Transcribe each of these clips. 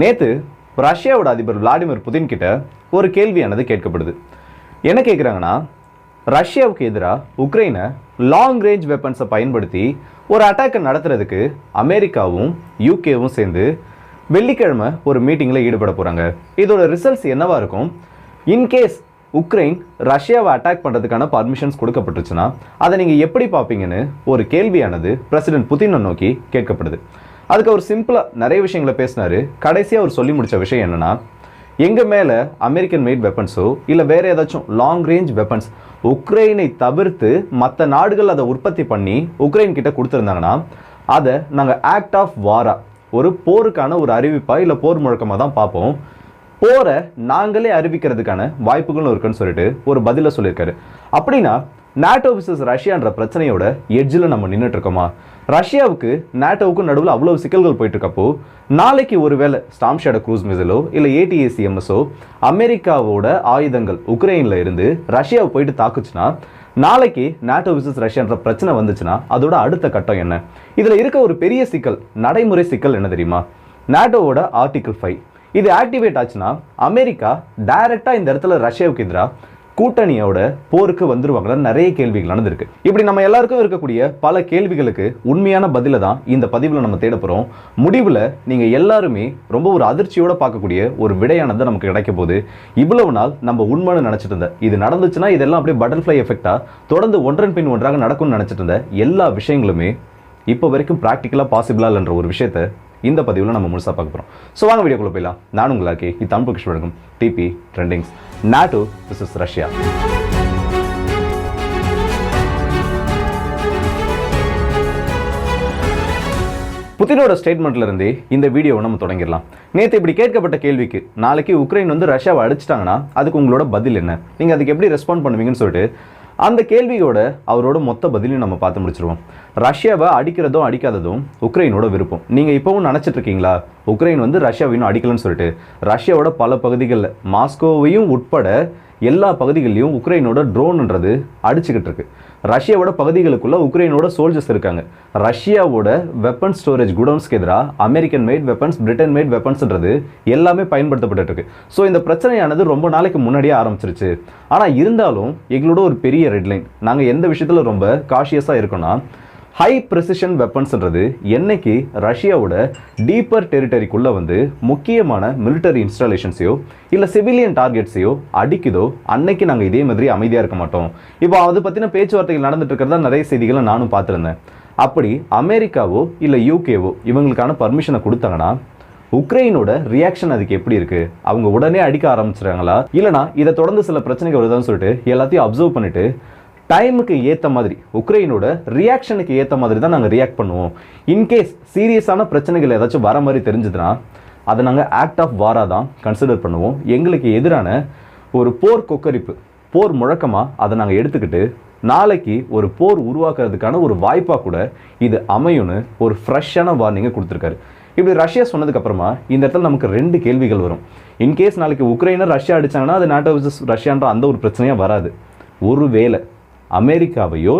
நேத்து ரஷ்யாவோட அதிபர் விளாடிமிர் புதின் கிட்ட ஒரு கேள்வியானது கேட்கப்படுது. என்ன கேட்குறாங்கன்னா ரஷ்யாவுக்கு எதிராக உக்ரைனை லாங் ரேஞ்ச் வெப்பன்ஸை பயன்படுத்தி ஒரு அட்டாக்கை நடத்துறதுக்கு அமெரிக்காவும் யூகேவும் சேர்ந்து வெள்ளிக்கிழமை ஒரு மீட்டிங்கில் ஈடுபட போகிறாங்க இதோட ரிசல்ட்ஸ் என்னவா இருக்கும்? இன்கேஸ் உக்ரைன் ரஷ்யாவை அட்டாக் பண்ணுறதுக்கான பர்மிஷன்ஸ் கொடுக்கப்பட்டுச்சுன்னா அதை நீங்கள் எப்படி பார்ப்பீங்கன்னு ஒரு கேள்வியானது பிரசிடென்ட் புதினை நோக்கி கேட்கப்படுது. அதுக்கு அவர் சிம்பிளாக நிறைய விஷயங்களை பேசினார். கடைசியாக அவர் சொல்லி முடிச்ச விஷயம் என்னென்னா எங்கள் மேலே அமெரிக்கன் மேட் வெப்பன்ஸோ இல்லை வேறு ஏதாச்சும் லாங் ரேஞ்ச் வெப்பன்ஸ் உக்ரைனை தவிர்த்து மற்ற நாடுகள் அதை உற்பத்தி பண்ணி உக்ரைன் கிட்ட கொடுத்துருந்தாங்கன்னா அதை நாங்கள் ஆக்ட் ஆஃப் வாரா ஒரு போருக்கான ஒரு அறிவிப்பாக இல்லை போர் முழக்கமாக தான் பார்ப்போம். போரை நாங்களே அறிவிக்கிறதுக்கான வாய்ப்புகளும் இருக்குன்னு சொல்லிட்டு ஒரு பதிலை சொல்லியிருக்காரு. அப்படின்னா நேட்டோ விசஸ் ரஷ்யான்ற பிரச்சனையோட எட்ஜில் நம்ம நின்றுட்டு இருக்கோமா ரஷ்யாவுக்கு நேட்டோவுக்கும் நடுவில் அவ்வளோ சிக்கல்கள் போயிட்டு இருக்கப்போ நாளைக்கு ஒருவேளை ஸ்டாம்ஷேட க்ரூஸ் மிசிலோ இல்லை ஏடிஏசிஎம்எஸோ அமெரிக்காவோட ஆயுதங்கள் உக்ரைனில் இருந்து ரஷ்யாவை போயிட்டு தாக்குச்சுன்னா நாளைக்கு நேட்டோ விசஸ் ரஷ்யான்ற பிரச்சனை வந்துச்சுன்னா அதோட அடுத்த கட்டம் என்ன? இதில் இருக்க ஒரு பெரிய சிக்கல் நடைமுறை சிக்கல் என்ன தெரியுமா? நாட்டோவோட ஆர்டிகிள் ஃபைவ் இது ஆக்டிவேட் ஆச்சுன்னா அமெரிக்கா டைரெக்டாக இந்த இடத்துல ரஷ்யாவுக்கு எதிராக கூட்டணியோட போருக்கு வந்துருவாங்களா நிறைய கேள்விகள் நடந்திருக்கு. இப்படி நம்ம எல்லாருக்கும் இருக்கக்கூடிய பல கேள்விகளுக்கு உண்மையான பதில தான் இந்த பதிவில் நம்ம தேட போகிறோம் முடிவில் நீங்கள் எல்லாருமே ரொம்ப ஒரு அதிர்ச்சியோட பார்க்கக்கூடிய ஒரு விடையானது நமக்கு கிடைக்க போகுது. இவ்வளவு நாள் நம்ம உண்மைன்னு நினச்சிட்டு இருந்த இது நடந்துச்சுன்னா இதெல்லாம் அப்படியே பட்டர்ஃப்ளை எஃபெக்டாக தொடர்ந்து ஒன்றன் பின் ஒன்றாக நடக்கும்னு நினச்சிட்டு இருந்த எல்லா விஷயங்களுமே இப்போ வரைக்கும் ப்ராக்டிக்கலாக பாசிபிளா இல்லைன்ற ஒரு விஷயத்த இந்த பதிவில் நம்ம முழுசாக பார்க்க போகிறோம் ஸோ வாங்க வீடியோக்குள்ள போயிடலாம். நான் உங்களுக்கு இது தமிழ் கிருஷ்ண வழங்கும் DP trendings NATO versus Russia புதினோட ஸ்டேட்மெண்ட்ல இருந்தே இந்த வீடியோவை நம்ம தொடங்கிடலாம். நேற்று இப்படி கேட்கப்பட்ட கேள்விக்கு நாளைக்கு உக்ரைன் வந்து ரஷ்யாவை அடிச்சிட்டாங்கன்னா அதுக்கு உங்களோட பதில் என்ன? நீங்கள் அதுக்கு எப்படி ரெஸ்பாண்ட் பண்ணுவீங்கன்னு சொல்லிட்டு அந்த கேள்வியோட அவரோட மொத்த பதிலையும் நம்ம பார்த்து முடிச்சிருவோம். ரஷ்யாவை அடிக்கிறதும் அடிக்காததும் உக்ரைனோட விருப்பம். நீங்கள் இப்போவும் நினச்சிட்டு இருக்கீங்களா? உக்ரைன் வந்து ரஷ்யாவை இன்னும் அடிக்கலன்னு சொல்லிட்டு. ரஷ்யாவோட பல பகுதிகளில் மாஸ்கோவையும் உட்பட எல்லா பகுதிகளிலும் உக்ரைனோட ட்ரோன்ன்றது அடிச்சுக்கிட்டு இருக்கு ரஷ்யாவோட பகுதிகளுக்குள்ள உக்ரைனோட சோல்ஜர்ஸ் இருக்காங்க. ரஷ்யாவோட வெப்பன் ஸ்டோரேஜ் குடவுன்ஸ்க்கு எதிராக American made weapons Britain made வெப்பன்ஸ்ன்றது எல்லாமே பயன்படுத்தப்பட்டு இருக்கு ஸோ இந்த பிரச்சனையானது ரொம்ப நாளைக்கு முன்னாடியே ஆரம்பிச்சிருச்சு. ஆனால் இருந்தாலும் எங்களோட ஒரு பெரிய ரெட்லைன் நாங்கள் எந்த விஷயத்தில் ரொம்ப காஷியஸாக இருக்கோம்னா ஹை ப்ரெசிஷன் வெப்பன்ஸ்ன்றது என்னைக்கு ரஷ்யாவோட டீப்பர் டெரிட்டரிக்குள்ளே வந்து முக்கியமான மிலிட்டரி இன்ஸ்டாலேஷன்ஸையோ இல்லை சிவிலியன் டார்கெட்ஸையோ அடிக்குதோ அன்னைக்கு நாங்கள் இதே மாதிரி அமைதியாக இருக்க மாட்டோம். இப்போ அதை பற்றின பேச்சுவார்த்தைகள் நடந்துட்டு இருக்கிறதா நிறைய செய்திகளை நானும் பார்த்துருந்தேன். அப்படி அமெரிக்காவோ இல்லை யூகேவோ இவங்களுக்கான பர்மிஷனை கொடுத்தாங்கன்னா உக்ரைனோட ரியாக்ஷன் அதுக்கு எப்படி இருக்கு? அவங்க உடனே அடிக்க ஆரம்பிச்சிருக்காங்களா இல்லைனா இதை தொடர்ந்து சில பிரச்சனைகள் வருதான்னு சொல்லிட்டு எல்லாத்தையும் அப்சர்வ் பண்ணிட்டு டைமுக்கு ஏற்ற மாதிரி உக்ரைனோட ரியாக்ஷனுக்கு ஏற்ற மாதிரி தான் நாங்கள் ரியாக்ட் பண்ணுவோம். இன்கேஸ் சீரியஸான பிரச்சனைகள் ஏதாச்சும் வர மாதிரி தெரிஞ்சதுன்னா அதை நாங்கள் ஆக்ட் ஆஃப் வாராக தான் கன்சிடர் பண்ணுவோம். எங்களுக்கு எதிரான ஒரு போர் கொக்கரிப்பு போர் முழக்கமாக அதை நாங்கள் எடுத்துக்கிட்டு நாளைக்கு ஒரு போர் உருவாக்குறதுக்கான ஒரு வாய்ப்பாக கூட இது அமையும்னு ஒரு ஃப்ரெஷ்ஷான வார்னிங்கை கொடுத்துருக்காரு. இப்படி ரஷ்யா சொன்னதுக்கப்புறமா இந்த இடத்துல நமக்கு ரெண்டு கேள்விகள் வரும். இன்கேஸ் நாளைக்கு உக்ரைனை ரஷ்யா அடிச்சாங்கன்னா அது நாட்டோ விசஸ் ரஷ்யான்ற அந்த ஒரு பிரச்சனையாக வராது. ஒரு வேலை அமெரிக்காவையோ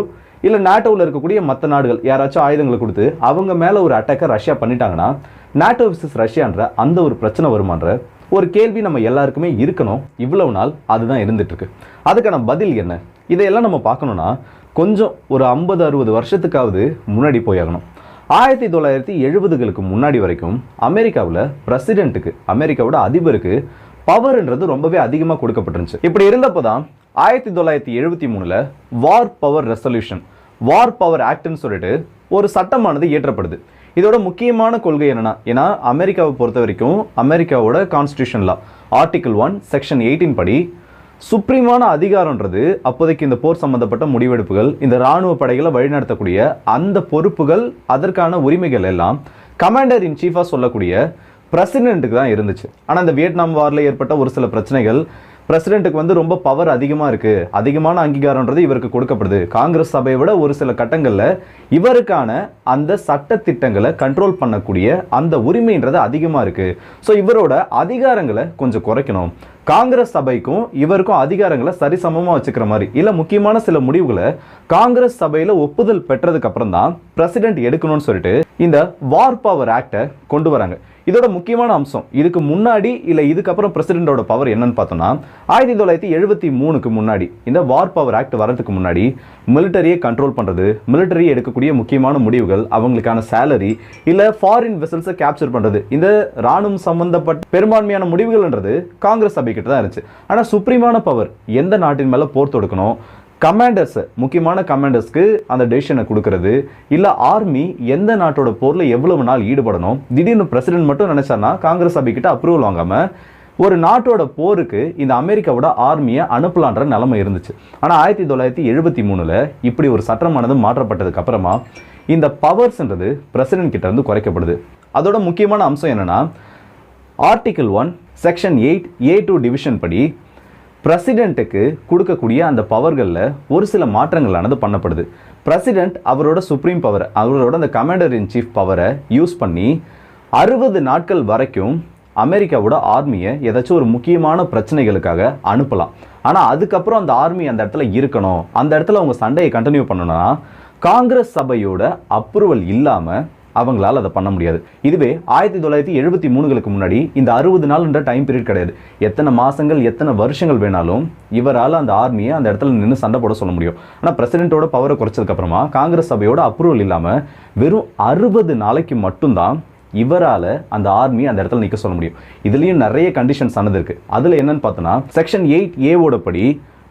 இல்லை நாட்டோவில் இருக்கக்கூடிய மற்ற நாடுகள் யாராச்சும் ஆயுதங்களை கொடுத்து அவங்க மேலே ஒரு அட்டாக்கை ரஷ்யா பண்ணிட்டாங்கன்னா நாட்டோ விசஸ் ரஷ்யான்ற அந்த ஒரு பிரச்சனை வருமான்ற ஒரு கேள்வி நம்ம எல்லாருக்குமே இருக்கணும். இவ்வளவு நாள் அதுதான் இருந்துட்டுருக்கு. அதுக்கான பதில் என்ன? இதையெல்லாம் நம்ம பார்க்கணும்னா கொஞ்சம் ஒரு ஐம்பது அறுபது வருஷத்துக்காவது முன்னாடி போயாகணும். ஆயிரத்தி தொள்ளாயிரத்தி எழுபதுகளுக்கு முன்னாடி வரைக்கும் அமெரிக்காவில் பிரசிடென்ட்டுக்கு அமெரிக்காவோட அதிபருக்கு பவர்ன்றது ரொம்பவே அதிகமாக கொடுக்கப்பட்டிருந்துச்சு. இப்படி இருந்தப்போ தான் ஆயிரத்தி தொள்ளாயிரத்தி எழுபத்தி மூணில் war power resolution war power ஆக்ட்னு சொல்லிட்டு ஒரு சட்டமானது இயற்றப்படுது. இதோட முக்கியமான கொள்கை என்னன்னா ஏன்னா அமெரிக்காவை பொறுத்த வரைக்கும் அமெரிக்காவோட கான்ஸ்டியூஷன்ல law article one section eighteen படி சுப்ரீமான அதிகாரம்ன்றது அப்போதைக்கு இந்த போர் சம்பந்தப்பட்ட முடிவெடுப்புகள் இந்த இராணுவ படைகளை வழிநடத்தக்கூடிய அந்த பொறுப்புகள் அதற்கான உரிமைகள் எல்லாம் கமாண்டர் இன் சீஃபாக சொல்லக்கூடிய பிரசிடென்ட்டுக்கு தான் இருந்துச்சு. ஆனால் இந்த வியட்நாம் வாரில் ஏற்பட்ட ஒரு சில பிரச்சனைகள் பிரசிடென்ட்டுக்கு வந்து ரொம்ப பவர் அதிகமாக இருக்கு. அதிகமான அங்கீகாரம்ன்றது இவருக்கு கொடுக்கப்படுது. காங்கிரஸ் சபையை விட ஒரு சில கட்டங்களில் இவருக்கான அந்த சட்ட திட்டங்களை கண்ட்ரோல் பண்ணக்கூடிய அந்த உரிமைன்றது அதிகமாக இருக்கு. ஸோ இவரோட அதிகாரங்களை கொஞ்சம் குறைக்கணும். காங்கிரஸ் சபைக்கும் இவருக்கும் அதிகாரங்களை சரிசமமாக வச்சுக்கிற மாதிரி. இல்லை முக்கியமான சில முடிவுகளை காங்கிரஸ் சபையில் ஒப்புதல் பெற்றதுக்கு அப்புறம் தான் பிரசிடென்ட் எடுக்கணும்னு சொல்லிட்டு இந்த வார் பவர் ஆக்டை கொண்டு வராங்க. இதோட முக்கியமான அம்சம் இதுக்கு முன்னாடி இல்லை இதுக்கப்புறம் பிரசிடென்டோட பவர் என்னன்னு பார்த்தோம்னா ஆயிரத்தி தொள்ளாயிரத்தி எழுபத்தி மூணுக்கு முன்னாடி இந்த வார் பவர் ஆக்ட் வரதுக்கு முன்னாடி மிலிட்டரியை கண்ட்ரோல் பண்ணுறது மிலிட்டரி எடுக்கக்கூடிய முக்கியமான முடிவுகள் அவங்களுக்கான சேலரி இல்லை ஃபாரின் வெசல்ஸை கேப்சர் பண்ணுறது இந்த ராணுவம் சம்பந்தப்பட்ட பெரும்பான்மையான முடிவுகள்ன்றது காங்கிரஸ் சபை கிட்ட தான் இருந்துச்சு. ஆனால் சுப்ரீமான பவர் எந்த நாட்டின் மேலே போர் தொடுக்கணும் கமாண்டர்ஸ் முக்கியமான கமாண்டர்ஸ்க்கு அந்த டெசிஷனை கொடுக்கறது. இல்லை ஆர்மி எந்த நாட்டோட போரில் எவ்வளவு நாள் ஈடுபடணும்? திடீர்னு பிரசிடென்ட் மட்டும் நினைச்சாருன்னா காங்கிரஸ் சபை கிட்ட அப்ரூவல் வாங்காம ஒரு நாட்டோட போருக்கு இந்த அமெரிக்காவோட ஆர்மியை அனுப்பலான்ற நிலைமை இருந்துச்சு. ஆனால் ஆயிரத்தி தொள்ளாயிரத்தி எழுபத்தி மூணில் இப்படி ஒரு சட்டமானது மாற்றப்பட்டதுக்கு அப்புறமா இந்த பவர்ஸ்ன்றது பிரசிடென்ட் கிட்ட இருந்து குறைக்கப்படுது. அதோட முக்கியமான அம்சம் என்னென்னா article one section eight A two division படி பிரசிடெண்ட்டுக்கு கொடுக்கக்கூடிய அந்த பவர்களில் ஒரு சில மாற்றங்களானது பண்ணப்படுது. பிரசிடெண்ட் அவரோட சுப்ரீம் பவர் அவரோட அந்த கமாண்டர் இன் சீஃப் பவரை யூஸ் பண்ணி அறுபது நாட்கள் வரைக்கும் அமெரிக்காவோட ஆர்மியை ஏதாச்சும் ஒரு முக்கியமான பிரச்சனைகளுக்காக அனுப்பலாம். ஆனால் அதுக்கப்புறம் அந்த ஆர்மி அந்த இடத்துல இருக்கணும். அந்த இடத்துல அவங்க சண்டையை கண்டினியூ பண்ணணும்னா காங்கிரஸ் சபையோட அப்ரூவல் இல்லாமல் அவங்களால் அதை பண்ண முடியாது. இதுவே ஆயிரத்தி தொள்ளாயிரத்தி எழுபத்தி மூணுகளுக்கு முன்னாடி இந்த அறுபது நாள்ன்ற டைம் பீரியட் கிடையாது. எத்தனை மாதங்கள் எத்தனை வருஷங்கள் வேணாலும் இவரால் அந்த ஆர்மியை அந்த இடத்துல நின்று சண்டை போட சொல்ல முடியும். ஆனால் பிரசிடென்ட்டோட பவரை குறைச்சதுக்கப்புறமா காங்கிரஸ் சபையோட அப்ரூவல் இல்லாமல் வெறும் அறுபது நாளைக்கு மட்டும்தான் இவரால் அந்த ஆர்மி அந்த இடத்துல நிற்க சொல்ல முடியும். இதுலேயும் நிறைய கண்டிஷன்ஸ் ஆனது இருக்குது அதில் என்னன்னு பார்த்தோன்னா செக்ஷன் எயிட் ஏவோட படி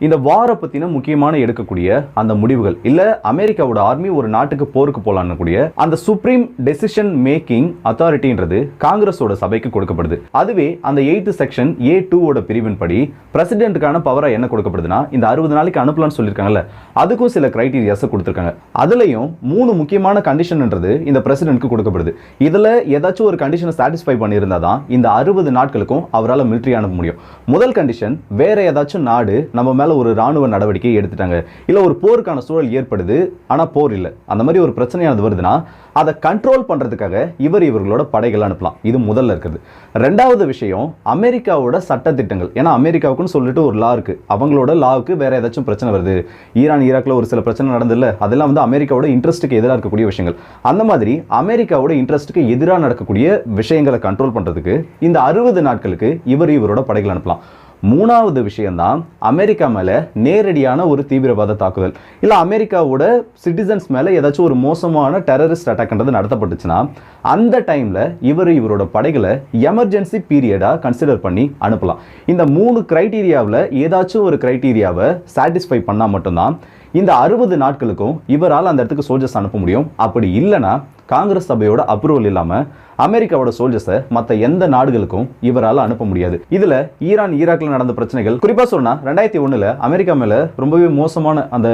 இந்த வாரை பற்றின முக்கியமான எடுக்கக்கூடிய அந்த முடிவுகள் இல்லை அமெரிக்காவோட ஆர்மி ஒரு நாட்டுக்கு போருக்கு போலான்னு கூடிய அந்த சுப்ரீம் டெசிஷன் மேக்கிங் அத்தாரிட்டின்றது காங்கிரஸோட சபைக்கு கொடுக்கப்படுது. அதுவே அந்த எயித்து செக்ஷன் ஏ டூவோட பிரிவின் படி பிரசிடென்ட்டுக்கான பவரை என்ன கொடுக்கப்படுதுன்னா இந்த அறுபது நாளைக்கு அனுப்பலாம்னு சொல்லியிருக்காங்கல்ல அதுக்கும் சில கிரைட்டீரியாஸை கொடுத்துருக்காங்க. அதுலேயும் மூணு முக்கியமான கண்டிஷன்ன்றது இந்த பிரசிடென்ட்க்கு கொடுக்கப்படுது. இதில் ஏதாச்சும் ஒரு கண்டிஷனை சாட்டிஸ்ஃபை பண்ணியிருந்தால் தான் இந்த அறுபது நாட்களுக்கும் அவரால் மிலிட்ரி அனுப்ப முடியும். முதல் கண்டிஷன் வேற ஏதாச்சும் நாடு நம்ம மேலே ஒரு ராணுவ நடவடிக்கை எடுத்துட்டாங்க. இல்லை ஒரு போருக்கான சூழல் ஏற்படுது ஆனால் போர் இல்லை. அந்த மாதிரி ஒரு பிரச்சனையானது வருதுன்னா அதை கண்ட்ரோல் பண்றதுக்காக இவர் இவர்களோட படைகள் அனுப்பலாம். இது முதல்ல இருக்குது. ரெண்டாவது விஷயம் அமெரிக்காவோட சட்ட திட்டங்கள் ஏன்னா அமெரிக்காவுக்குன்னு சொல்லிட்டு ஒரு லா இருக்கு. அவங்களோட லாவுக்கு வேற ஏதாச்சும் பிரச்சனை வருது. ஈரான் ஈராக்கில் ஒரு சில பிரச்சனை நடந்ததில்ல அதெல்லாம் வந்து அமெரிக்காவோட இன்ட்ரெஸ்ட்டுக்கு எதிராக இருக்கக்கூடிய விஷயங்கள். அந்த மாதிரி அமெரிக்காவோட இன்ட்ரெஸ்ட்டுக்கு எதிராக நடக்கக்கூடிய விஷயங்களை கண்ட்ரோல் பண்றதுக்கு இந்த அறுபது நாட்களுக்கு இவர் இவரோட படைகள் அனுப்பலாம். மூணாவது விஷயம்தான் அமெரிக்கா மேலே நேரடியான ஒரு தீவிரவாத தாக்குதல். இல்லை அமெரிக்காவோட சிட்டிசன்ஸ் மேலே ஏதாச்சும் ஒரு மோசமான டெரரிஸ்ட் அட்டாக்ன்றது நடத்தப்பட்டுச்சுன்னா அந்த டைமில் இவர் இவரோட படைகளை எமர்ஜென்சி பீரியடாக கன்சிடர் பண்ணி அனுப்பலாம். இந்த மூணு கிரைட்டீரியாவில் ஏதாச்சும் ஒரு கிரைட்டீரியாவை சாட்டிஸ்ஃபை பண்ணால் மட்டும்தான் இந்த அறுபது நாட்களுக்கும் இவரால் அந்த இடத்துக்கு சோல்ஜர்ஸ் அனுப்ப முடியும். அப்படி இல்லைன்னா காங்கிரஸ் சபையோட அப்ரூவல் இல்லாம அமெரிக்காவோட சோல்ஜர்ஸை மற்ற எந்த நாடுகளுக்கும் இவரால் அனுப்ப முடியாது. இதில் ஈரான் ஈராக்ல நடந்த பிரச்சனைகள் குறிப்பாக சொன்னால் ரெண்டாயிரத்தி ஒன்றில் அமெரிக்கா மேலே ரொம்பவே மோசமான அந்த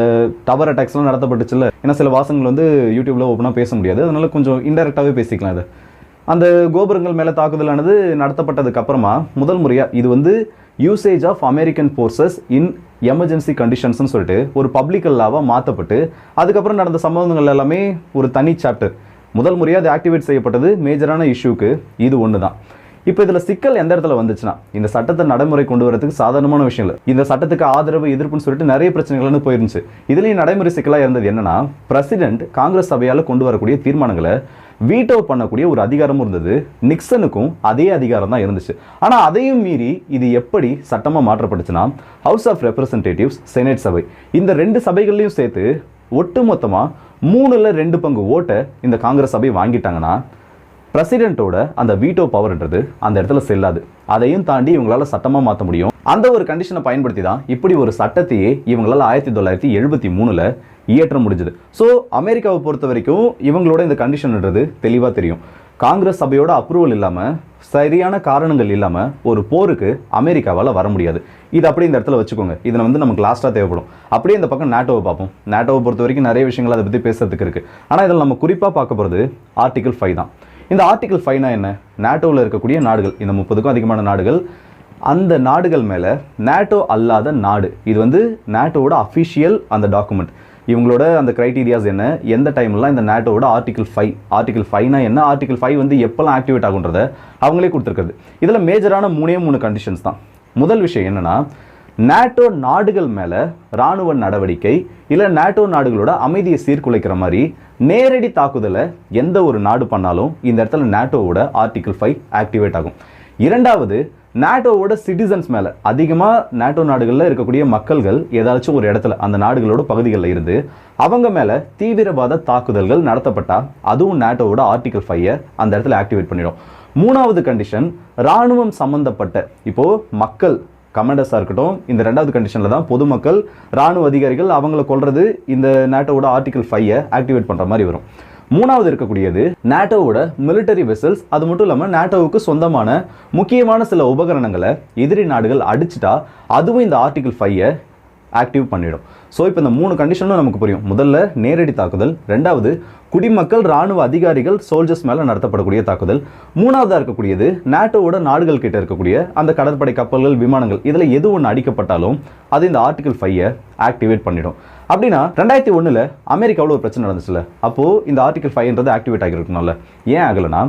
டவர் அட்டாக்ஸ் எல்லாம் நடத்தப்பட்டுச்சுல்ல. ஏன்னா சில வாசங்கள் வந்து யூடியூப்ல ஓப்பனாக பேச முடியாது. அதனால கொஞ்சம் இன்டெரக்டாகவே பேசிக்கலாம் இது. அந்த கோபுரங்கள் மேலே தாக்குதலானது நடத்தப்பட்டதுக்கு அப்புறமா முதல் முறையாக இது வந்து usage of American forces in emergency கண்டிஷன்ஸ்னு சொல்லிட்டு ஒரு பப்ளிக் லாவாக மாற்றப்பட்டு அதுக்கப்புறம் நடந்த சம்பவங்கள் எல்லாமே ஒரு தனி சாப்டர் முதல் முறையாக அது ஆக்டிவேட் செய்யப்பட்டது மேஜரான இஷ்யூக்கு இது ஒன்று தான் இப்போ இதில் சிக்கல் எந்த இடத்துல வந்துச்சுன்னா இந்த சட்டத்தை நடைமுறை கொண்டு வரதுக்கு சாதாரணமான விஷயம் இல்லை இந்த சட்டத்துக்கு ஆதரவு எதிர்ப்புன்னு சொல்லிட்டு நிறைய பிரச்சனைகள்னு போயிருந்துச்சு. இதுலேயும் நடைமுறை சிக்கலாக இருந்தது என்னன்னா பிரசிடென்ட் காங்கிரஸ் சபையால் கொண்டு வரக்கூடிய தீர்மானங்களை வீட்டோ பண்ணக்கூடிய ஒரு அதிகாரமும் இருந்தது. நிக்சனுக்கும் அதே அதிகாரம் தான் இருந்துச்சு. ஆனால் அதையும் மீறி இது எப்படி சட்டமாக மாற்றப்பட்டுச்சுன்னா ஹவுஸ் ஆஃப் ரெப்ரசன்டேட்டிவ்ஸ் செனேட் சபை. இந்த ரெண்டு சபைகள்லையும் சேர்த்து ஒட்டுமொத்தமாக மூணுல ரெண்டு பங்கு ஓட்டை இந்த காங்கிரஸ் சபை வாங்கிட்டாங்கன்னா பிரசிடென்ட்டோட அந்த வீட்டோ பவர்ன்றது அந்த இடத்துல செல்லாது. அதையும் தாண்டி இவங்களால சட்டமாக மாற்ற முடியும். அந்த ஒரு கண்டிஷனை பயன்படுத்தி தான் இப்படி ஒரு சட்டத்தையே இவங்களால் ஆயிரத்தி தொள்ளாயிரத்தி எழுபத்தி மூணுல இயற்ற முடிஞ்சது. ஸோ அமெரிக்காவை பொறுத்த வரைக்கும் இவங்களோட இந்த கண்டிஷன்ன்றது தெளிவாக தெரியும். காங்கிரஸ் சபையோட அப்ரூவல் இல்லாமல் சரியான காரணங்கள் இல்லாமல் ஒரு போருக்கு அமெரிக்காவால் வர முடியாது. இது அப்படியே இந்த இடத்துல வச்சுக்கோங்க. இதில் வந்து நமக்கு லாஸ்ட்டாக தேவைப்படும். அப்படியே இந்த பக்கம் நேட்டோவை பார்ப்போம். நேட்டோவை பொறுத்த வரைக்கும் நிறைய விஷயங்கள் அதை பற்றி பேசுறதுக்கு இருக்குது ஆனால் இதில் நம்ம குறிப்பாக பார்க்க போகிறது ஆர்டிகல் ஃபைவ் தான். இந்த ஆர்டிகல் ஃபைவ்னா என்ன? நேட்டோவில் இருக்கக்கூடிய நாடுகள். இந்த முப்பதுக்கும் அதிகமான நாடுகள். அந்த நாடுகள் மேலே நேட்டோ அல்லாத நாடு. இது வந்து நேட்டோவோட அஃபிஷியல் அந்த டாக்குமெண்ட் இவங்களோட அந்த க்ரைட்டீரியாஸ் என்ன? எந்த டைம்லாம் இந்த நேட்டோட ஆர்டிகல் ஃபைவ் ஆர்டிகல் ஃபைவ்னா என்ன? ஆர்டிகல் ஃபைவ் வந்து எப்போல்லாம் ஆக்டிவேட் ஆகுன்றத அவங்களே கொடுத்துருக்குறது. இதில் மேஜரான மூணே மூணு கண்டிஷன்ஸ் தான். முதல் விஷயம் என்னன்னா நேட்டோ நாடுகள் மேலே ராணுவ நடவடிக்கை இல்லை நேட்டோ நாடுகளோட அமைதியை சீர்குலைக்கிற மாதிரி நேரடி தாக்குதலை எந்த ஒரு நாடு பண்ணாலும் இந்த இடத்துல நேட்டோவோட ஆர்டிகிள் ஃபைவ் ஆக்டிவேட் ஆகும். இரண்டாவது நேட்டோவோட சிட்டிசன்ஸ் மேலே. அதிகமாக நேட்டோ நாடுகளில் இருக்கக்கூடிய மக்கள்கள் ஏதாச்சும் ஒரு இடத்துல அந்த நாடுகளோட பகுதிகளில் இருந்து அவங்க மேலே தீவிரவாத தாக்குதல்கள் நடத்தப்பட்டால் அதுவும் நேட்டோவோட ஆர்டிகல் ஃபைவை அந்த இடத்துல ஆக்டிவேட் பண்ணிடும். மூணாவது கண்டிஷன் ராணுவம் சம்மந்தப்பட்ட இப்போது மக்கள் கமாண்டர்ஸாக இருக்கட்டும் இந்த ரெண்டாவது கண்டிஷனில் தான் பொதுமக்கள் ராணுவ அதிகாரிகள் அவங்கள கொள்வது இந்த நேட்டோவோட ஆர்டிகல் ஃபைவை ஆக்டிவேட் பண்ணுற மாதிரி வரும். மூணாவது இருக்கக்கூடியது நேட்டோவோட மிலிட்டரி வெசல்ஸ் அது மட்டும் இல்லாமல் நேட்டோவுக்கு சொந்தமான முக்கியமான சில உபகரணங்களை எதிரி நாடுகள் அடிச்சிட்டா அதுவும் இந்த ஆர்டிகல் ஃபைவை ஆக்டிவ் பண்ணிடும். ஸோ இப்போ இந்த மூணு கண்டிஷனும் நமக்கு புரியும். முதல்ல நேரடி தாக்குதல் ரெண்டாவது குடிமக்கள் ராணுவ அதிகாரிகள் சோல்ஜர்ஸ் மேலே நடத்தப்படக்கூடிய தாக்குதல். மூணாவதாக இருக்கக்கூடியது நாட்டோவோட நாடுகள் கிட்ட இருக்கக்கூடிய அந்த கடற்படை கப்பல்கள் விமானங்கள் இதில் எது ஒன்று அடிக்கப்பட்டாலும் அது இந்த ஆர்டிகல் ஃபைவை ஆக்டிவேட் பண்ணிடும். அப்படின்னா ரெண்டாயிரத்தி ஒன்றில் அமெரிக்காவில் ஒரு பிரச்சனை நடந்துச்சுல. அப்போது இந்த ஆர்டிகல் ஃபைவ்ன்றது ஆக்டிவேட் ஆகிருக்கணும்ல ஏன் ஆகலைன்னா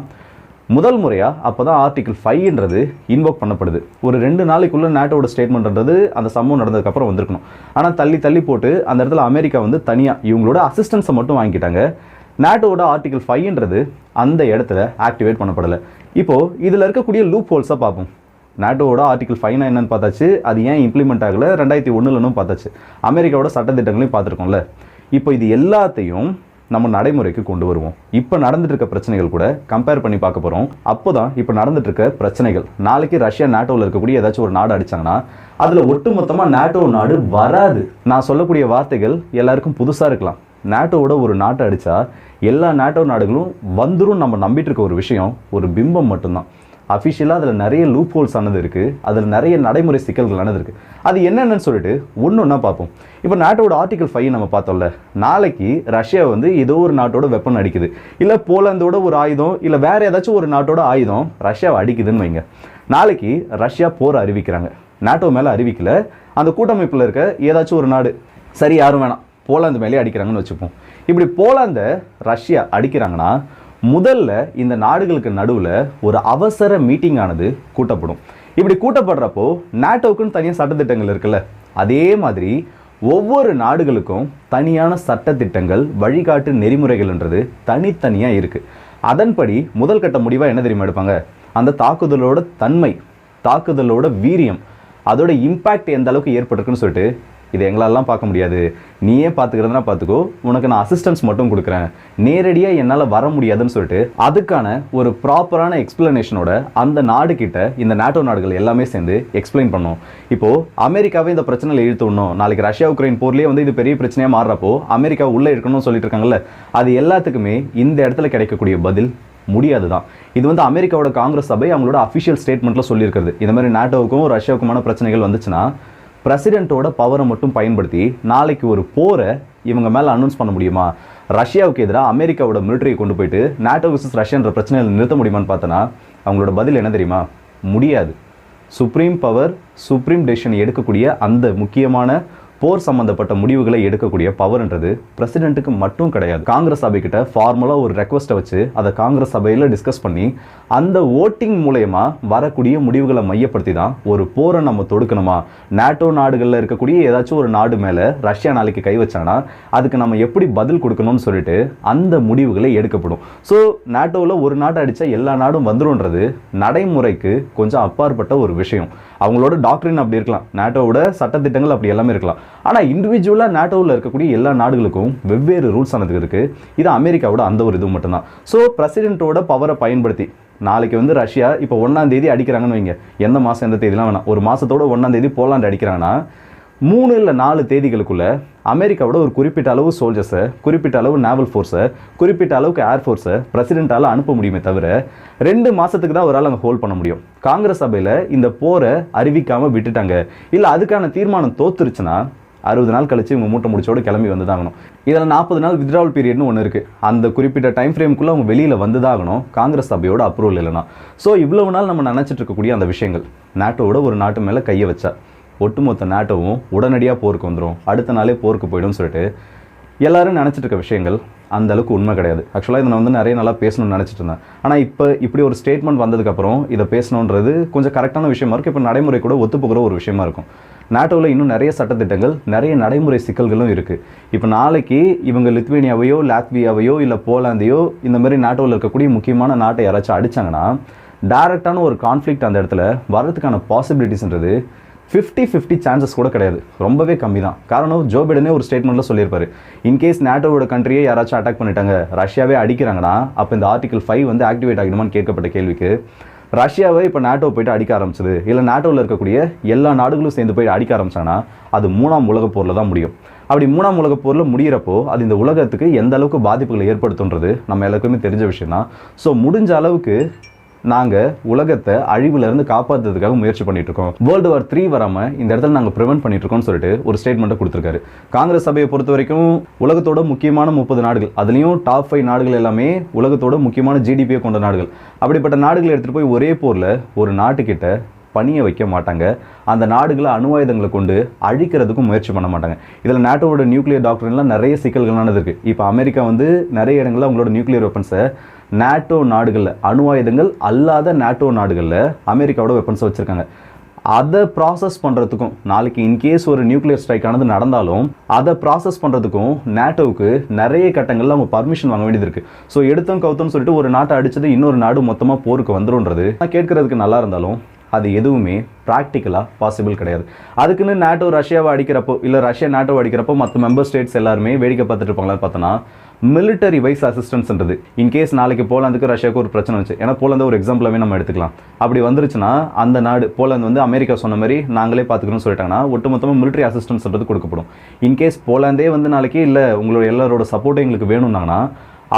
முதல் முறையாக அப்போ தான் ஆர்டிகல் ஃபைவ்ன்றது இன்வோக் பண்ணப்படுது. ஒரு ரெண்டு நாளைக்குள்ளே நேட்டோட ஸ்டேட்மெண்ட்ன்றது அந்த சம்பவம் நடந்ததுக்கப்புறம் வந்திருக்கணும். ஆனால் தள்ளி தள்ளி போட்டு அந்த இடத்துல அமெரிக்கா வந்து தனியாக இவங்களோட அசிஸ்டன்ஸை மட்டும் வாங்கிக்கிட்டாங்க நாட்டோட ஆர்டிகல் ஃபைவ்ன்றது அந்த இடத்துல ஆக்டிவேட் பண்ணப்படலை. இப்போது இதில் இருக்கக்கூடிய லூப் ஹோல்ஸாக பார்ப்போம். நாட்டோட ஆர்டிகல் ஃபைனா என்னன்னு பார்த்தாச்சு. அது ஏன் இம்ப்ளிமெண்ட் ஆகலை? ரெண்டாயிரத்தி ஒன்றுலனும் பார்த்தாச்சு. அமெரிக்காவோட சட்டத்திட்டங்களையும் பார்த்துருக்கோம்ல. இப்போ இது எல்லாத்தையும் நம்ம நடைமுறைக்கு கொண்டு வருவோம். இப்போ நடந்துட்டு இருக்க பிரச்சனைகள் கூட கம்பேர் பண்ணி பார்க்க போகிறோம் அப்போ தான் இப்போ நடந்துட்டு இருக்க பிரச்சனைகள். நாளைக்கு ரஷ்யா நாட்டோவில் இருக்கக்கூடிய ஏதாச்சும் ஒரு நாடு அடிச்சாங்கன்னா அதில் ஒட்டுமொத்தமாக நாட்டோ நாடு வராது. நான் சொல்லக்கூடிய வார்த்தைகள் எல்லாருக்கும் புதுசாக இருக்கலாம். நாட்டோவோட ஒரு நாட்டை அடித்தா எல்லா நாட்டோ நாடுகளும் வந்துடும் நம்ம நம்பிட்டு இருக்க ஒரு விஷயம் ஒரு பிம்பம் மட்டும்தான். அஃபிஷியலாக அதில் நிறைய லூப் ஹோல்ஸ் ஆனது இருக்குது அதில் நிறைய நடைமுறை சிக்கல்கள் ஆனது இருக்குது அது என்னென்னு சொல்லிட்டு ஒன்று ஒன்றா பார்ப்போம். இப்போ நாட்டோட ஆர்டிகல் ஃபைவ் நம்ம பார்த்தோம்ல. நாளைக்கு ரஷ்யா வந்து ஏதோ ஒரு நாட்டோட வெப்பன் அடிக்குது. இல்லை போலந்தோட ஒரு ஆயுதம் இல்லை வேறு ஏதாச்சும் ஒரு நாட்டோட ஆயுதம் ரஷ்யாவை அடிக்குதுன்னு வைங்க. நாளைக்கு ரஷ்யா போர் அறிவிக்கிறாங்க. நாட்டோ மேலே அறிவிக்கல. அந்த கூட்டமைப்பில் இருக்க ஏதாச்சும் ஒரு நாடு சரி யாரும் வேணாம். போலாந்து மேலே அடிக்கிறாங்கன்னு வச்சுப்போம். இப்படி போலாந்த ரஷ்யா அடிக்கிறாங்கன்னா முதல்ல இந்த நாடுகளுக்கு நடுவில் ஒரு அவசர மீட்டிங் ஆனது கூட்டப்படும். இப்படி கூட்டப்படுறப்போ நாட்டோவுக்குன்னு தனியாக சட்டத்திட்டங்கள் இருக்குல்ல அதே மாதிரி ஒவ்வொரு நாடுகளுக்கும் தனியான சட்டத்திட்டங்கள் வழிகாட்டு நெறிமுறைகள்ன்றது தனித்தனியாக இருக்குது அதன்படி முதல் கட்ட முடிவாக என்ன தெரியுமா எடுப்பாங்க? அந்த தாக்குதலோட தன்மை தாக்குதலோட வீரியம் அதோட இம்பேக்ட் எந்த அளவுக்கு ஏற்பட்டிருக்குன்னு சொல்லிட்டு இது எங்களாலலாம் பார்க்க முடியாது. நீயே பார்த்துக்கிறதுனா பார்த்துக்கோ உனக்கு நான் அசிஸ்டன்ஸ் மட்டும் கொடுக்குறேன். நேரடியாக என்னால் வர முடியாதுன்னு சொல்லிட்டு அதுக்கான ஒரு ப்ராப்பரான எக்ஸ்பிளனேஷனோட அந்த நாடு கிட்ட இந்த நாட்டோ நாடுகள் எல்லாமே சேர்ந்து எக்ஸ்பிளைன் பண்ணும். இப்போது அமெரிக்காவே இந்த பிரச்சனையில் இழுத்து விடணும். நாளைக்கு ரஷ்யா உக்ரைன் போர்லேயே வந்து இது பெரிய பிரச்சனையாக மாறுறப்போ அமெரிக்கா உள்ளே இருக்கணும்னு சொல்லிட்டு இருக்காங்கல்ல அது எல்லாத்துக்குமே இந்த இடத்துல கிடைக்கக்கூடிய பதில் முடியாது தான் இது வந்து அமெரிக்காவோட காங்கிரஸ் சபை அவங்களோட அஃபிஷியல் ஸ்டேட்மெண்ட்டில் சொல்லியிருக்கிறது. இந்த மாதிரி நாட்டோவுக்கும் ரஷ்யாவுக்குமான பிரச்சனைகள் வந்துச்சுன்னா பிரசிடெண்ட்டோட பவரை மட்டும் பயன்படுத்தி நாளைக்கு ஒரு போரை இவங்க மேலே அனௌன்ஸ் பண்ண முடியுமா? ரஷ்யாவுக்கு எதிராக அமெரிக்காவோட மிலிட்டரியை கொண்டு போயிட்டு நாட்டோ விசஸ் ரஷ்யான்ற பிரச்சனையில் நிறுத்த முடியுமான்னு பார்த்தோன்னா அவங்களோட பதில் என்ன தெரியுமா? முடியாது. சுப்ரீம் பவர் சுப்ரீம் டெசிஷன் எடுக்கக்கூடிய அந்த முக்கியமான போர் சம்பந்தப்பட்ட முடிவுகளை எடுக்கக்கூடிய பவர்ன்றது பிரசிடென்ட்டுக்கு மட்டும் கிடையாது. காங்கிரஸ் சபை கிட்ட ஃபார்மலாக ஒரு ரெக்வஸ்ட்டை வச்சு அதை காங்கிரஸ் சபையில் டிஸ்கஸ் பண்ணி அந்த ஓட்டிங் மூலயமா வரக்கூடிய முடிவுகளை மையப்படுத்தி தான் ஒரு போரை நம்ம தொடுக்கணுமா? நேட்டோ நாடுகளில் இருக்கக்கூடிய ஏதாச்சும் ஒரு நாடு மேலே ரஷ்யா நாளைக்கு கை வச்சாங்கன்னா அதுக்கு நம்ம எப்படி பதில் கொடுக்கணும்னு சொல்லிட்டு அந்த முடிவுகளை எடுக்கப்படும். ஸோ நாட்டோவில் ஒரு நாட்டை அடித்தா எல்லா நாடும் வந்துடும்ன்றது நடைமுறைக்கு கொஞ்சம் அப்பாற்பட்ட ஒரு விஷயம். அவங்களோட டாக்டரின் அப்படி இருக்கலாம். நாட்டோவோட சட்டத்திட்டங்கள் அப்படி எல்லாமே இருக்கலாம். ஆனால் இண்டிவிஜுவலாக நேட்டோவில் இருக்கக்கூடிய எல்லா நாடுகளுக்கும் வெவ்வேறு ரூல்ஸ் ஆனது இருக்குது இது அமெரிக்காவோட அந்த ஒரு இது மட்டும்தான். ஸோ பிரசிடென்ட்டோட பவரை பயன்படுத்தி நாளைக்கு வந்து ரஷ்யா இப்போ ஒன்றாம் தேதி அடிக்கிறாங்கன்னு வைங்க. எந்த மாதம் எந்த தேதிலாம் வேணாம். ஒரு மாதத்தோட ஒன்றாம் தேதி போலாண்டு அடிக்கிறாங்கன்னா மூணு இல்லை நாலு தேதிகளுக்குள்ளே அமெரிக்காவோட ஒரு குறிப்பிட்ட அளவு சோல்ஜர்ஸை குறிப்பிட்ட அளவு நேவல் ஃபோர்ஸை குறிப்பிட்ட அளவுக்கு ஏர் ஃபோர்ஸை பிரசிடென்ட்டால் அனுப்ப முடியுமே தவிர ரெண்டு மாதத்துக்கு தான் ஒரு ஆள் அங்கே ஹோல்ட் பண்ண முடியும். காங்கிரஸ் சபையில் இந்த போரை அறிவிக்காமல் விட்டுட்டாங்க. இல்லை அதுக்கான தீர்மானம் தோத்துருச்சுன்னா அறுபது நாள் கழிச்சு இவங்க மூட்டை முடிச்சோட கிளம்பி வந்துதாகணும். இதில் நாற்பது நாள் வித்ராவல் பீரியட்னு ஒன்று இருக்குது அந்த குறிப்பிட்ட டைம் ஃப்ரேம்குள்ளே அவங்க வெளியில் வந்துதாகணும் காங்கிரஸ் சபையோட அப்ரூவல் இல்லைனா ஸோ இவ்வளவு நாள் நம்ம நினச்சிட்டு இருக்கக்கூடிய அந்த விஷயங்கள் நாட்டோட ஒரு நாட்டு மேலே கையை வச்சா. ஒட்டுமொத்த நாட்டோவும் உடனடியாக போருக்கு வந்துடும் அடுத்த நாளே போருக்கு போயிடும்னு சொல்லிட்டு எல்லாரும் நினச்சிட்டு இருக்க விஷயங்கள் அந்த அளவுக்கு உண்மை கிடையாது. ஆக்சுவலாக இதை நான் வந்து நிறைய நல்லா பேசணும்னு நினச்சிட்டு இருந்தேன். ஆனால் இப்போ இப்படி ஒரு ஸ்டேட்மெண்ட் வந்ததுக்கப்புறம் இதை பேசணுன்றது கொஞ்சம் கரெக்டான விஷயமா இருக்கும் இப்போ நடைமுறை கூட ஒத்துப்போகிற ஒரு விஷயமா இருக்கும். நாட்டோவில் இன்னும் நிறைய சட்டத்திட்டங்கள் நிறைய நடைமுறை சிக்கல்களும் இருக்குது இப்போ நாளைக்கு இவங்க லித்வேனியாவையோ லாத்வியாவையோ இல்லை போலாந்தையோ இந்த மாதிரி நாட்டோவில் இருக்கக்கூடிய முக்கியமான நாட்டை யாராச்சும் அடிச்சாங்கன்னா டேரெக்டான ஒரு கான்ஃப்ளிக்ட் அந்த இடத்துல வர்றதுக்கான பாசிபிலிட்டிஸ்ன்றது ஃபிஃப்டி ஃபிஃப்டி சான்சஸ் கூட கிடையாது. ரொம்பவே கம்மி தான் காரணம் ஜோ பைடனே ஒரு ஸ்டேட்மெண்ட்டில் சொல்லியிருப்பாரு. இன்கேஸ் நேட்டோவோட கண்ட்ரியே யாராச்சும் அட்டாக் பண்ணிட்டாங்க ரஷ்யாவே அடிக்கிறாங்கன்னா அப்போ இந்த ஆர்டிகல் ஃபைவ் வந்து ஆக்டிவேட் ஆகிடுமான்னு கேட்கப்பட்ட கேள்விக்கு ரஷ்யாவை இப்போ நாட்டோ போயிட்டு அடிக்க ஆரம்பிச்சது. இல்லை நாட்டோவில் இருக்கக்கூடிய எல்லா நாடுகளும் சேர்ந்து போய் அடிக்க ஆரம்பிச்சாங்கன்னா அது மூணாம் உலகப் போரில் தான் முடியும். அப்படி மூணாம் உலகப் போரில் முடியிறப்போ அது இந்த உலகத்துக்கு எந்த அளவுக்கு பாதிப்புகளை ஏற்படுத்துன்றது நம்ம எல்லாருக்குமே தெரிஞ்ச விஷயம் தான் ஸோ முடிஞ்ச அளவுக்கு நாங்கள் உலகத்தை அழிவுலேருந்து காப்பாற்றுறதுக்காக முயற்சி பண்ணிட்டு இருக்கோம். வேர்ல்டு வார் த்ரீ வராமல் இந்த இடத்துல நாங்கள் ப்ரிவென்ட் பண்ணிட்டு இருக்கோம்னு சொல்லிட்டு ஒரு ஸ்டேட்மெண்ட்டை கொடுத்துருக்காரு. காங்கிரஸ் சபையை பொறுத்த வரைக்கும் உலகத்தோட முக்கியமான முப்பது நாடுகள். அதுலேயும் டாப் ஃபைவ் நாடுகள் எல்லாமே உலகத்தோட முக்கியமான ஜிடிபியை கொண்ட நாடுகள். அப்படிப்பட்ட நாடுகளை எடுத்துகிட்டு போய் ஒரே போரில் ஒரு நாட்டுக்கிட்ட பணிய வைக்க மாட்டாங்க. அந்த நாடுகளை அணு ஆயுதங்களை கொண்டு அழிக்கிறதுக்கும் முயற்சி பண்ண மாட்டாங்க. இதில் நாட்டோட நியூக்ளியர் டாக்டர்லாம் நிறைய சிக்கல்களானது இருக்குது இப்போ அமெரிக்கா வந்து நிறைய இடங்களில் அவங்களோட நியூக்ளியர் வெப்பன்ஸை நாட்டோ நாடுகளில் அணு ஆயுதங்கள் அல்லாத நாட்டோ நாடுகளில் அமெரிக்காவோட வெப்பன்ஸை வச்சுருக்காங்க. அதை ப்ராசஸ் பண்ணுறதுக்கும் நாளைக்கு இன்கேஸ் ஒரு நியூக்ளியர் ஸ்ட்ரைக் ஆனது நடந்தாலும் அதை ப்ராசஸ் பண்ணுறதுக்கும் நேட்டோவுக்கு நிறைய கட்டங்களில் அவங்க பர்மிஷன் வாங்க வேண்டியது இருக்குது ஸோ எடுத்தோம் கவுத்தோம்னு சொல்லிட்டு ஒரு நாட்டை அடித்தது இன்னொரு நாடு மொத்தமாக போருக்கு வந்துருன்றது கேட்கறதுக்கு நல்லா இருந்தாலும் அது எதுவுமே ப்ராக்டிக்கலாக பாசிபிள் கிடையாது. அதுக்குன்னு நாட்டோ ரஷ்யாவை அடிக்கிறப்போ இல்லை ரஷ்யா நாட்டோ அடிக்கிறப்போ மற்ற மெம்பர் ஸ்டேட்ஸ் எல்லாருமே வேடிக்கை பார்த்துட்டு இருப்பாங்களா பார்த்தோன்னா மிலிட்டரி வைஸ் அசிஸ்டன்ஸ்ன்றது இன்கேஸ் நாளைக்கு போலாந்துக்கு ரஷ்யாவுக்கு ஒரு பிரச்சனை வச்சு ஏன்னா போலாந்து ஒரு எக்ஸாம்பிளாகவே நம்ம எடுத்துக்கலாம். அப்படி வந்துருச்சுன்னா அந்த நாடு போலாந்து வந்து அமெரிக்கா சொன்ன மாதிரி நாங்களே பார்த்துக்கணும்னு சொல்லிட்டாங்கன்னா ஒட்டுமொத்தமாக மிலிட்டரி அசிஸ்டன்ஸ்ன்றது கொடுக்கப்படும். இன்கேஸ் போலாந்தே வந்து நாளைக்கு இல்லை உங்களோட எல்லாரோட சப்போர்ட்டும் எங்களுக்கு வேணும்னாங்கன்னா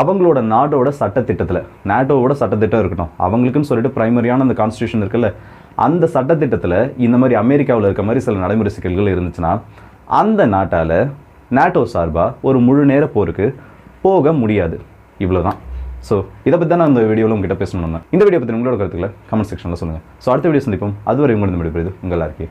அவங்களோட நாடோட சட்டத்திட்டத்தில் நாட்டோவோட சட்டத்திட்டம் இருக்கட்டும். அவங்களுக்குன்னு சொல்லிட்டு பிரைமரியான அந்த கான்ஸ்டியூஷன் இருக்குல்ல அந்த சட்டத்திட்டத்தில் இந்த மாதிரி அமெரிக்காவில் இருக்க மாதிரி சில நடைமுறை சிக்கல்கள் இருந்துச்சுன்னா அந்த நாட்டால் நாட்டோ சார்பாக ஒரு முழு நேர போருக்கு போக முடியாது. இவ்வளோதான் ஸோ இதை பற்றி தான் நான் இந்த வீடியோவில் உங்ககிட்ட பேசணும்னு இந்த வீடியோ பற்றி உங்களோட கருத்துக்களை கமெண்ட் செக்ஷனில் சொல்லுங்கள் ஸோ அடுத்த வீடியோ சந்திப்போம். அதுவரை உங்களுக்கு முடிவு உங்கள் எல்லாருக்கே